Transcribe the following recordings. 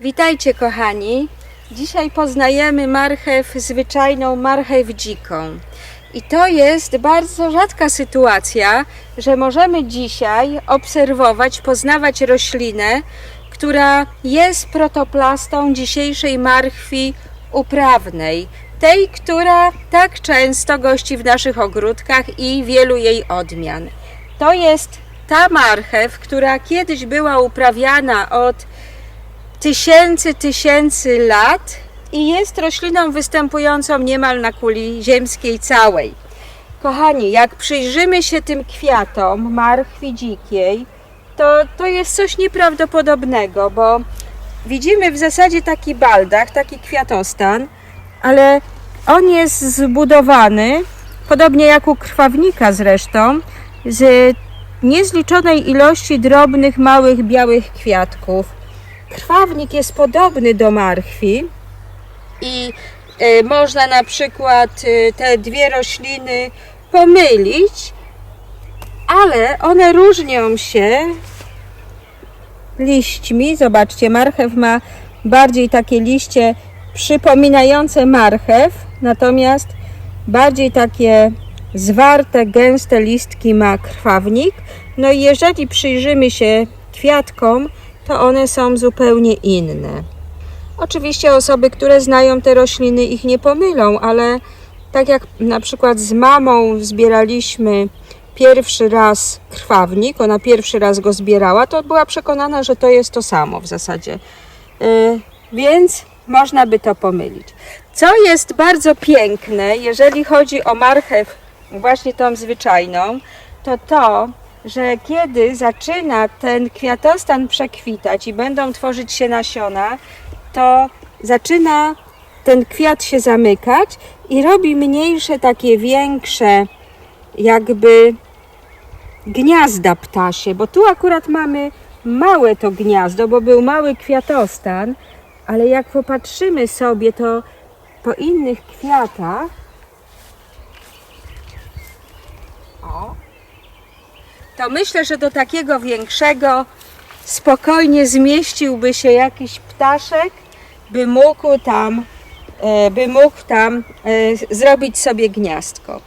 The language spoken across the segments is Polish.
Witajcie kochani. Dzisiaj poznajemy marchew zwyczajną, marchew dziką. I to jest bardzo rzadka sytuacja, że możemy dzisiaj obserwować, poznawać roślinę, która jest protoplastą dzisiejszej marchwi uprawnej. Tej, która tak często gości w naszych ogródkach i wielu jej odmian. To jest ta marchew, która kiedyś była uprawiana od tysięcy, tysięcy lat i jest rośliną występującą niemal na kuli ziemskiej całej. Kochani, jak przyjrzymy się tym kwiatom marchwi dzikiej, to, to jest coś nieprawdopodobnego, bo widzimy w zasadzie taki baldach, taki kwiatostan, ale on jest zbudowany, podobnie jak u krwawnika zresztą, z niezliczonej ilości drobnych, małych, białych kwiatków. Krwawnik jest podobny do marchwi i e, można na przykład e, te dwie rośliny pomylić, ale one różnią się liśćmi. Zobaczcie, marchew ma bardziej takie liście przypominające marchew, natomiast bardziej takie zwarte, gęste listki ma krwawnik. No i jeżeli przyjrzymy się kwiatkom, to one są zupełnie inne. Oczywiście osoby, które znają te rośliny, ich nie pomylą, ale tak jak na przykład z mamą zbieraliśmy pierwszy raz krwawnik, ona pierwszy raz go zbierała, to była przekonana, że to jest to samo w zasadzie. Yy, więc można by to pomylić. Co jest bardzo piękne, jeżeli chodzi o marchew, właśnie tą zwyczajną, to to, że kiedy zaczyna ten kwiatostan przekwitać i będą tworzyć się nasiona, to zaczyna ten kwiat się zamykać i robi mniejsze, takie większe, jakby gniazda ptasie, bo tu akurat mamy małe to gniazdo, bo był mały kwiatostan, ale jak popatrzymy sobie, to po innych kwiatach, o, to myślę, że do takiego większego spokojnie zmieściłby się jakiś ptaszek, by mógł tam, e, by mógł tam e, zrobić sobie gniazdko.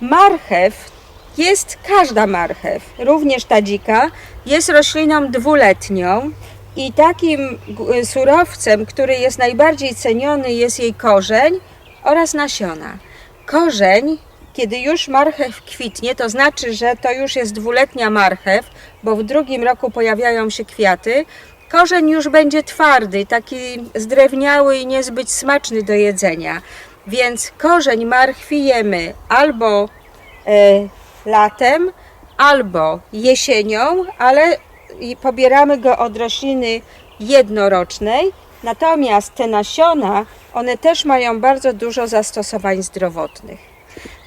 Marchew jest każda marchew, również ta dzika, jest rośliną dwuletnią i takim surowcem, który jest najbardziej ceniony, jest jej korzeń oraz nasiona. Korzeń, kiedy już marchew kwitnie, to znaczy, że to już jest dwuletnia marchew, bo w drugim roku pojawiają się kwiaty. Korzeń już będzie twardy, taki zdrewniały i niezbyt smaczny do jedzenia. Więc korzeń marchwi jemy albo e, latem, albo jesienią, ale pobieramy go od rośliny jednorocznej. Natomiast te nasiona, one też mają bardzo dużo zastosowań zdrowotnych.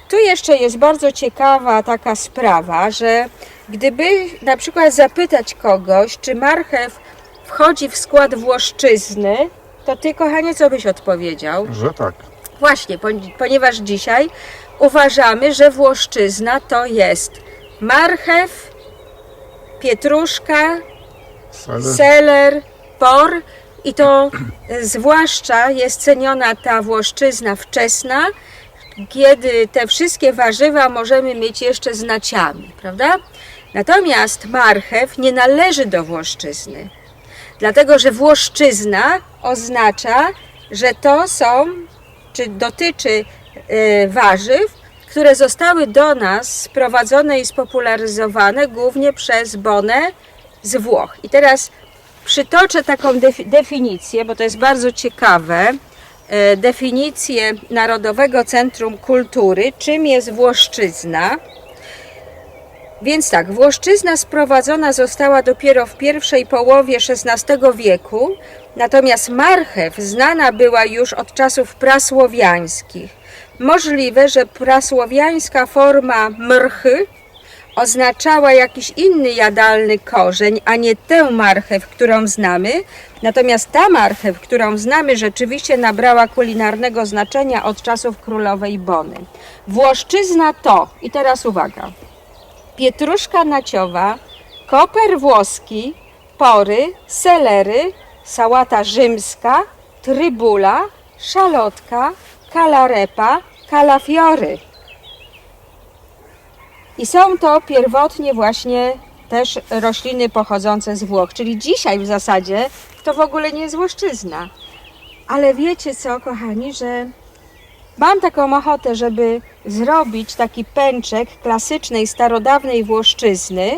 Tu jeszcze jest bardzo ciekawa taka sprawa, że gdyby na przykład zapytać kogoś, czy marchew wchodzi w skład włoszczyzny, to ty, kochanie, co byś odpowiedział? Że tak. Właśnie, poni- ponieważ dzisiaj uważamy, że włoszczyzna to jest marchew, pietruszka, Sele. seler, por i to zwłaszcza jest ceniona ta włoszczyzna wczesna, kiedy te wszystkie warzywa możemy mieć jeszcze z naciami, prawda? Natomiast marchew nie należy do włoszczyzny, dlatego że włoszczyzna oznacza, że to są, czy dotyczy e, warzyw, które zostały do nas sprowadzone i spopularyzowane głównie przez Bonę z Włoch. I teraz przytoczę taką defi- definicję, bo to jest bardzo ciekawe. E, Definicję Narodowego Centrum Kultury, czym jest Włoszczyzna. Więc tak, Włoszczyzna sprowadzona została dopiero w pierwszej połowie XVI wieku, natomiast marchew znana była już od czasów prasłowiańskich. Możliwe, że prasłowiańska forma mrchy oznaczała jakiś inny jadalny korzeń, a nie tę marchew, którą znamy. Natomiast ta marchew, którą znamy, rzeczywiście nabrała kulinarnego znaczenia od czasów królowej Bony. Włoszczyzna to, i teraz uwaga, pietruszka naciowa, koper włoski, pory, selery, sałata rzymska, trybula, szalotka, kalarepa, kalafiory. I są to pierwotnie właśnie też rośliny pochodzące z Włoch, czyli dzisiaj w zasadzie to w ogóle nie jest Włoszczyzna. Ale wiecie co, kochani, że mam taką ochotę, żeby zrobić taki pęczek klasycznej, starodawnej Włoszczyzny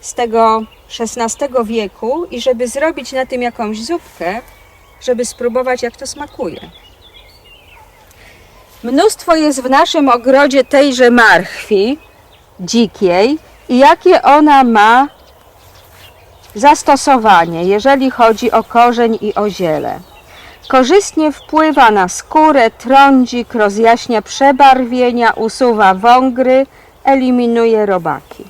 z tego XVI wieku i żeby zrobić na tym jakąś zupkę, żeby spróbować jak to smakuje. Mnóstwo jest w naszym ogrodzie tejże marchwi dzikiej i jakie ona ma zastosowanie, jeżeli chodzi o korzeń i o ziele. Korzystnie wpływa na skórę, trądzik, rozjaśnia przebarwienia, usuwa wągry, eliminuje robaki.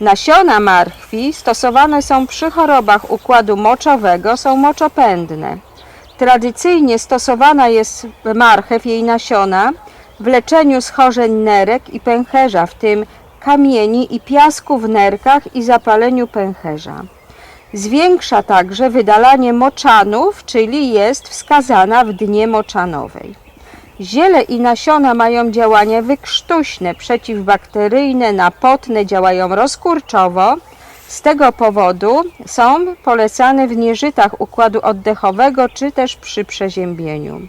Nasiona marchwi stosowane są przy chorobach układu moczowego, są moczopędne. Tradycyjnie stosowana jest marchew, jej nasiona, w leczeniu schorzeń nerek i pęcherza, w tym kamieni i piasku w nerkach i zapaleniu pęcherza. Zwiększa także wydalanie moczanów, czyli jest wskazana w dnie moczanowej. Ziele i nasiona mają działanie wykrztuśne, przeciwbakteryjne, napotne, działają rozkurczowo. Z tego powodu są polecane w nieżytach układu oddechowego czy też przy przeziębieniu.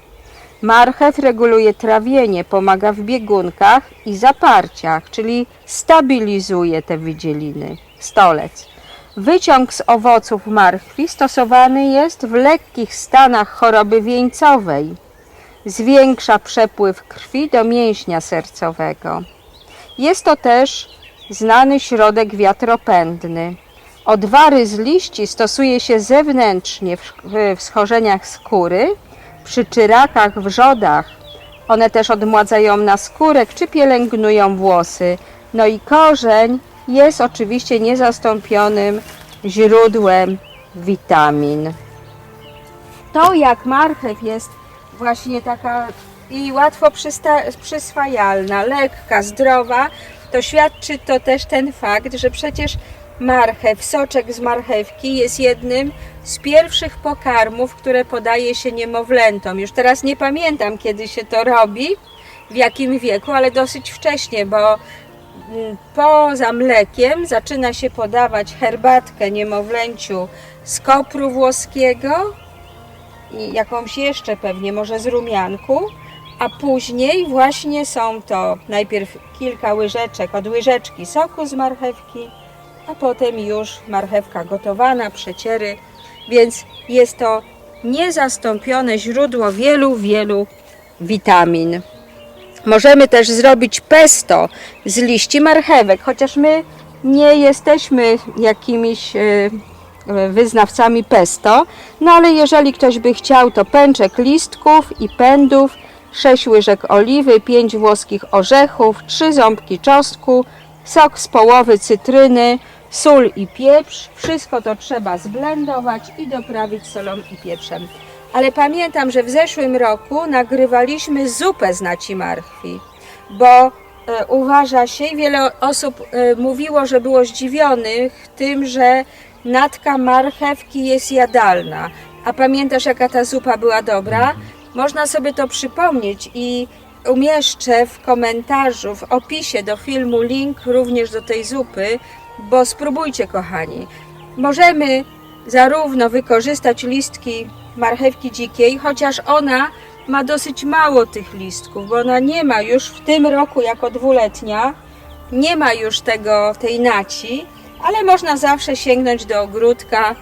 Marchew reguluje trawienie, pomaga w biegunkach i zaparciach, czyli stabilizuje te wydzieliny. Stolec. Wyciąg z owoców marchwi stosowany jest w lekkich stanach choroby wieńcowej. Zwiększa przepływ krwi do mięśnia sercowego. Jest to też znany środek wiatropędny. Odwary z liści stosuje się zewnętrznie w, schorzeniach skóry, przy czyrakach, wrzodach. One też odmładzają naskórek czy pielęgnują włosy. No i korzeń jest oczywiście niezastąpionym źródłem witamin. To jak marchew jest właśnie taka i łatwo przyswajalna, lekka, zdrowa, to świadczy to też ten fakt, że przecież marchew, soczek z marchewki jest jednym z pierwszych pokarmów, które podaje się niemowlętom. Już teraz nie pamiętam, kiedy się to robi, w jakim wieku, ale dosyć wcześnie, bo mm, poza mlekiem zaczyna się podawać herbatkę niemowlęciu z kopru włoskiego i jakąś jeszcze pewnie, może z rumianku, a później właśnie są to najpierw kilka łyżeczek od łyżeczki soku z marchewki, a potem już marchewka gotowana, przeciery, więc jest to niezastąpione źródło wielu, wielu witamin. Możemy też zrobić pesto z liści marchewek, chociaż my nie jesteśmy jakimiś e, wyznawcami pesto, no ale jeżeli ktoś by chciał, to pęczek listków i pędów, 6 łyżek oliwy, 5 włoskich orzechów, 3 ząbki czosnku, sok z połowy cytryny, sól i pieprz. Wszystko to trzeba zblendować i doprawić solą i pieprzem. Ale pamiętam, że w zeszłym roku nagrywaliśmy zupę z naci marchwi, bo e, uważa się i wiele osób e, mówiło, że było zdziwionych tym, że natka marchewki jest jadalna. A pamiętasz, jaka ta zupa była dobra? Można sobie to przypomnieć i umieszczę w komentarzu, w opisie do filmu link również do tej zupy, bo spróbujcie, kochani. Możemy zarówno wykorzystać listki marchewki dzikiej, chociaż ona ma dosyć mało tych listków, bo ona nie ma już w tym roku jako dwuletnia, nie ma już tego, tej naci, ale można zawsze sięgnąć do ogródka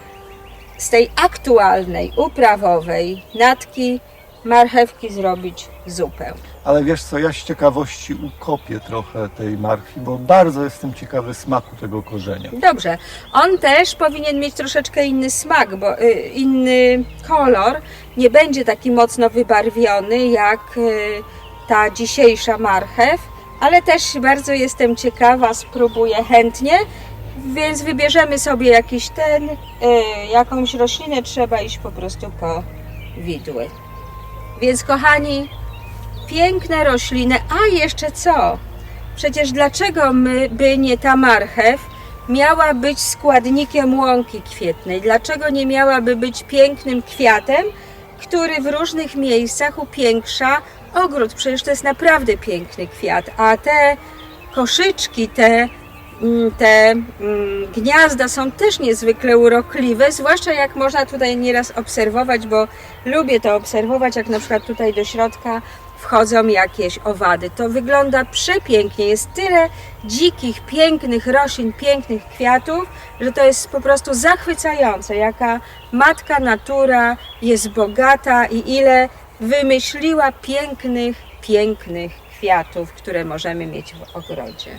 z tej aktualnej, uprawowej natki marchewki zrobić zupę. Ale wiesz co, ja z ciekawości ukopię trochę tej marchwi, bo bardzo jestem ciekawy smaku tego korzenia. Dobrze, on też powinien mieć troszeczkę inny smak, bo y, inny kolor, nie będzie taki mocno wybarwiony jak y, ta dzisiejsza marchew, ale też bardzo jestem ciekawa, spróbuję chętnie, więc wybierzemy sobie jakiś ten, y, jakąś roślinę, trzeba iść po prostu po widły. Więc kochani, piękne rośliny, a jeszcze co? Przecież dlaczego my, by nie ta marchew miała być składnikiem łąki kwietnej? Dlaczego nie miałaby być pięknym kwiatem, który w różnych miejscach upiększa ogród? Przecież to jest naprawdę piękny kwiat, a te koszyczki, te, te mm, gniazda są też niezwykle urokliwe, zwłaszcza jak można tutaj nieraz obserwować, bo lubię to obserwować, jak na przykład tutaj do środka wchodzą jakieś owady. To wygląda przepięknie. Jest tyle dzikich, pięknych roślin, pięknych kwiatów, że to jest po prostu zachwycające, jaka matka natura jest bogata i ile wymyśliła pięknych, pięknych kwiatów, które możemy mieć w ogrodzie.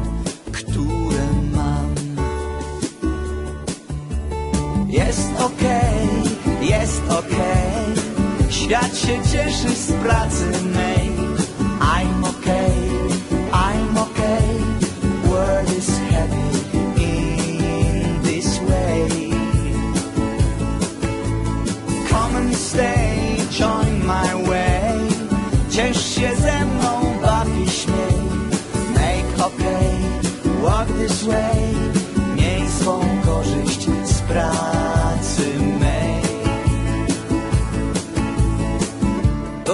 Świat się cieszy z pracy mej. I'm okay, I'm okay. World is heavy in this way. Come and stay, join my way. Ciesz się ze mną, baw i śmiej. Make okay, walk this way